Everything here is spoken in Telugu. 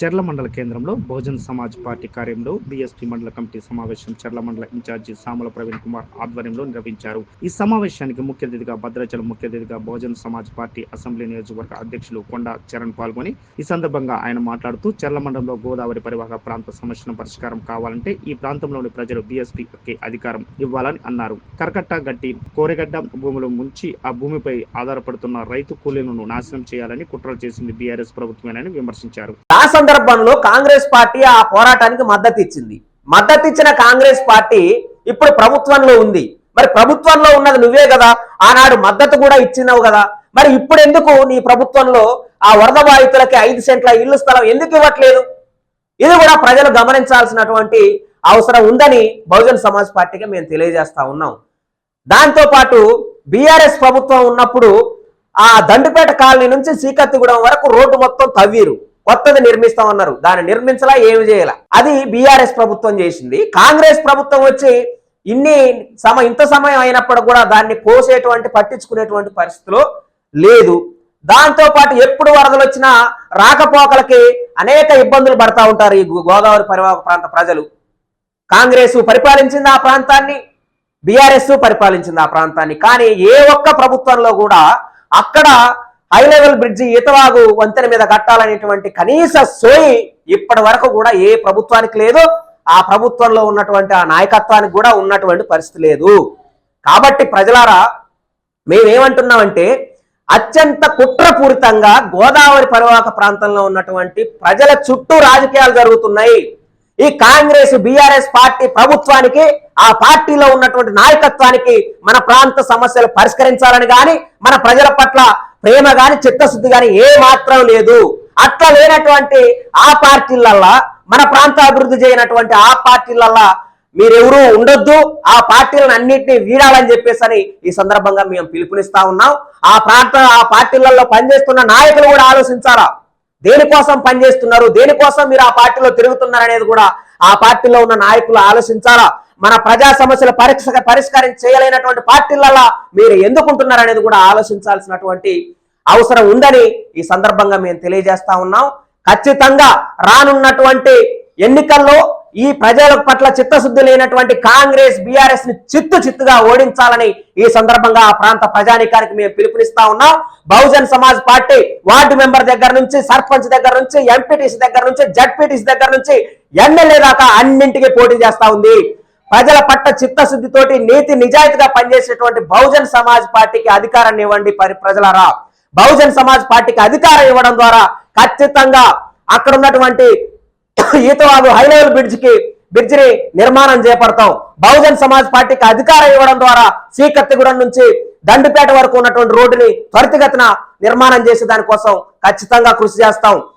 చెర్ల మండల కేంద్రంలో బహుజన్ సమాజ్ పార్టీ కార్యంలో బీఎస్పీ మండల కమిటీ సమావేశం చెర్ల మండల ఇన్ఛార్జి సామల ప్రవీణ్ కుమార్ ఆధ్వర్యంలో నిర్వహించారు. ఈ సమావేశానికి ముఖ్య అతిథిగా భద్రాచలం ముఖ్య అతిథిగా బహుజన్ సమాజ్ పార్టీ అసెంబ్లీ నియోజకవర్గ అధ్యక్షులు కొండ చరణ్ పాల్గొని ఈ సందర్భంగా ఆయన మాట్లాడుతూ చెర్ల మండలంలో గోదావరి పరివాహక ప్రాంత సమస్యను పరిష్కారం కావాలంటే ఈ ప్రాంతంలోని ప్రజలు బీఎస్పీకి అధికారం ఇవ్వాలని అన్నారు. కరకట్ట గట్టి కోరెగడ్డ భూములు ముంచి ఆ భూమిపై ఆధారపడుతున్న రైతు కూలీలను నాశనం చేయాలని కుట్రలు చేసింది బీఆర్ఎస్ ప్రభుత్వమేనని విమర్శించారు. సందర్భంలో కాంగ్రెస్ పార్టీ ఆ పోరాటానికి మద్దతు ఇచ్చింది. మద్దతు ఇచ్చిన కాంగ్రెస్ పార్టీ ఇప్పుడు ప్రభుత్వంలో ఉంది. మరి ప్రభుత్వంలో ఉన్నది నువ్వే కదా. ఆనాడు మద్దతు కూడా ఇచ్చినావు కదా. మరి ఇప్పుడు ఎందుకు నీ ప్రభుత్వంలో ఆ వరద బాధితులకి ఐదు సెంట్ల ఇల్లు స్థలం ఎందుకు ఇవ్వట్లేదు? ఇది కూడా ప్రజలు గమనించాల్సినటువంటి అవసరం ఉందని బహుజన్ సమాజ్ పార్టీకి మేము తెలియజేస్తా ఉన్నాం. దాంతో పాటు బీఆర్ఎస్ ప్రభుత్వం ఉన్నప్పుడు ఆ దండుపేట కాలనీ నుంచి శ్రీకత్తిగూడెం వరకు రోడ్డు మొత్తం తవ్వీరు. కొత్తది నిర్మిస్తామన్నారు దాన్ని నిర్మించలా ఏమి చేయాల. అది బీఆర్ఎస్ ప్రభుత్వం చేసింది. కాంగ్రెస్ ప్రభుత్వం వచ్చి ఇన్ని సమ ఇంత సమయం అయినప్పుడు కూడా దాన్ని కోసేటువంటి పట్టించుకునేటువంటి పరిస్థితిలో లేదు. దాంతో పాటు ఎప్పుడు వరదలు వచ్చినా రాకపోకలకి అనేక ఇబ్బందులు పడతా ఉంటారు ఈ గోదావరి పరివాహక ప్రాంత ప్రజలు. కాంగ్రెస్ పరిపాలించింది ఆ ప్రాంతాన్ని బీఆర్ఎస్ పరిపాలించింది ఆ ప్రాంతాన్ని. కానీ ఏ ఒక్క ప్రభుత్వంలో కూడా అక్కడ హై లెవెల్ బ్రిడ్జి ఈతవాగు వంతెన మీద కట్టాలనేటువంటి కనీస సోయి ఇప్పటి వరకు కూడా ఏ ప్రభుత్వానికి లేదు. ఆ ప్రభుత్వంలో ఉన్నటువంటి ఆ నాయకత్వానికి కూడా ఉన్నటువంటి పరిస్థితి లేదు. కాబట్టి ప్రజలారా మేమేమంటున్నామంటే అత్యంత కుట్రపూరితంగా గోదావరి పరివాహక ప్రాంతంలో ఉన్నటువంటి ప్రజల చుట్టూ రాజకీయాలు జరుగుతున్నాయి. ఈ కాంగ్రెస్ బీఆర్ఎస్ పార్టీ ప్రభుత్వానికి ఆ పార్టీలో ఉన్నటువంటి నాయకత్వానికి మన ప్రాంత సమస్యలు పరిష్కరించాలని కానీ మన ప్రజల పట్ల ప్రేమ కానీ చిత్తశుద్ధి కానీ ఏ మాత్రం లేదు. అట్లా లేనటువంటి ఆ పార్టీలల్లా మన ప్రాంత అభివృద్ధి చేయనటువంటి ఆ పార్టీలల్లా మీరెవరూ ఉండొద్దు. ఆ పార్టీలను అన్నింటినీ వీడాలని చెప్పేసి అని ఈ సందర్భంగా మేము పిలుపునిస్తా ఉన్నాం. ఆ ప్రాంత ఆ పార్టీలలో పనిచేస్తున్న నాయకులు కూడా ఆలోచించాలా? దేనికోసం పనిచేస్తున్నారు? దేనికోసం మీరు ఆ పార్టీలో తిరుగుతున్నారు అనేది కూడా ఆ పార్టీలో ఉన్న నాయకులు ఆలోచించాలా? మన ప్రజా సమస్యలు పరీక్ష పరిష్కారం చేయలేనటువంటి పార్టీలలో మీరు ఎందుకుంటున్నారు అనేది కూడా ఆలోచించాల్సినటువంటి అవసరం ఉందని ఈ సందర్భంగా మేము తెలియజేస్తా ఉన్నాం. ఖచ్చితంగా రానున్నటువంటి ఎన్నికల్లో ఈ ప్రజల పట్ల చిత్తశుద్ధి లేనటువంటి కాంగ్రెస్ బీఆర్ఎస్ని చిత్తు చిత్తుగా ఓడించాలని ఈ సందర్భంగా ఆ ప్రాంత ప్రజానికానికి మేము పిలుపునిస్తా ఉన్నాం. Bahujan Samaj party ward member దగ్గర నుంచి సర్పంచ్ దగ్గర నుంచి ఎంపీటీసీ దగ్గర నుంచి జడ్పీటీసీ దగ్గర నుంచి ఎమ్మెల్యే దాకా అన్నింటికి పోటీ చేస్తా ఉంది. ప్రజల పట్ల చిత్తశుద్ధితోటి నీతి నిజాయితీగా పనిచేసేటువంటి బహుజన్ సమాజ్ పార్టీకి అధికారాన్ని ఇవ్వండి ప్రజల ప్రజలరా. బహుజన్ సమాజ్ పార్టీకి అధికారం ఇవ్వడం ద్వారా ఖచ్చితంగా అక్కడ ఉన్నటువంటి ఈతవాగు హై లెవెల్ బ్రిడ్జిని నిర్మాణం చేపడతాం. బహుజన్ సమాజ్ పార్టీకి అధికారం ఇవ్వడం ద్వారా శ్రీకత్తిగూడెం నుంచి దండుపేట వరకు ఉన్నటువంటి రోడ్డుని త్వరితగతిన నిర్మాణం చేసే దానికోసం ఖచ్చితంగా కృషి చేస్తాం.